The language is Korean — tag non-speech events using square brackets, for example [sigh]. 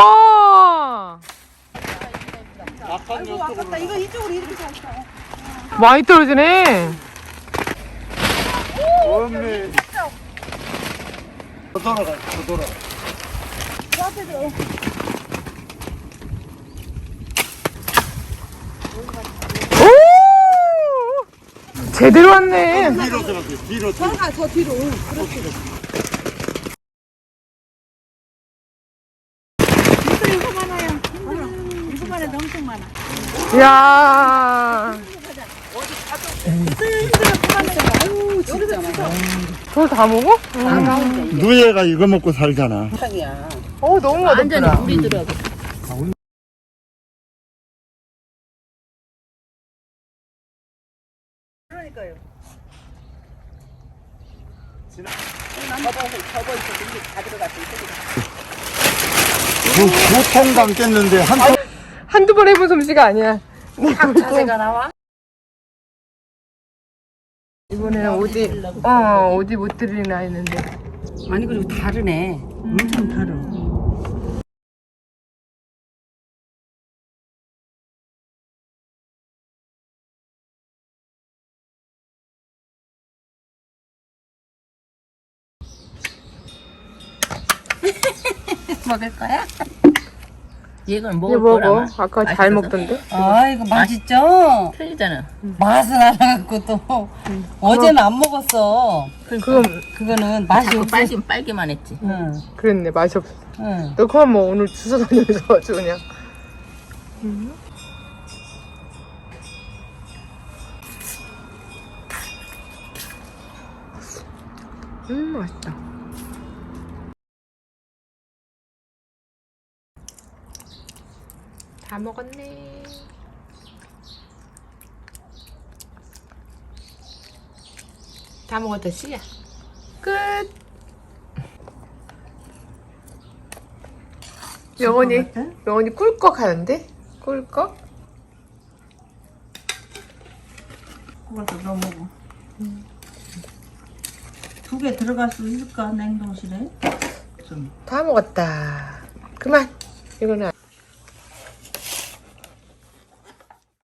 우와 약간 아이고 아깝다. 이거 이쪽으로 이렇게 잘 써. 많이 떨어지네 없네. 더 돌아가, 더 돌아. 저 앞에 들어. 오 제대로 왔네 뒤로 들어가, 뒤로 들어가. 저가 저 뒤로. 응, 그렇지. 이거 이거 많아요. 힘들어. 이거 많아 엄청 많아. 이야 아우 진짜 많아. 저걸 다 먹어? 누에가 이거 먹고 살잖아. 어 너무 물이 들어가. 그러니까요. 두, 두통 담겠는데 한 통. 한두 번 해본 솜씨가 아니야 자세가 나와? 이번에는 어디 어 어디 못 들리나 했는데 아니 그리고 다르네. 엄청 다르. [laughs] 먹을 거야? 이거 먹을 먹어 거라마. 아까 잘 맛있어서. 먹던데 아 이거 맛있죠? 틀리잖아. 맛은 알아갖고 또 어제는 안 먹었어. 그럼 그거는 맛이 자꾸 없어. 빨기 빨기만 했지. 응, 그랬네 맛이 없어 응. 너 그만 뭐 오늘 주워 다니면서 아주 그냥 음 맛있다 다 먹었네. 다 먹었다 씨야 끝. 영원히 영원히 꿀꺽 하는데? 꿀꺽? 그것도 너 먹어. 두개 들어갈 수 있을까? 냉동실에? 다 먹었다. 그만. 이거는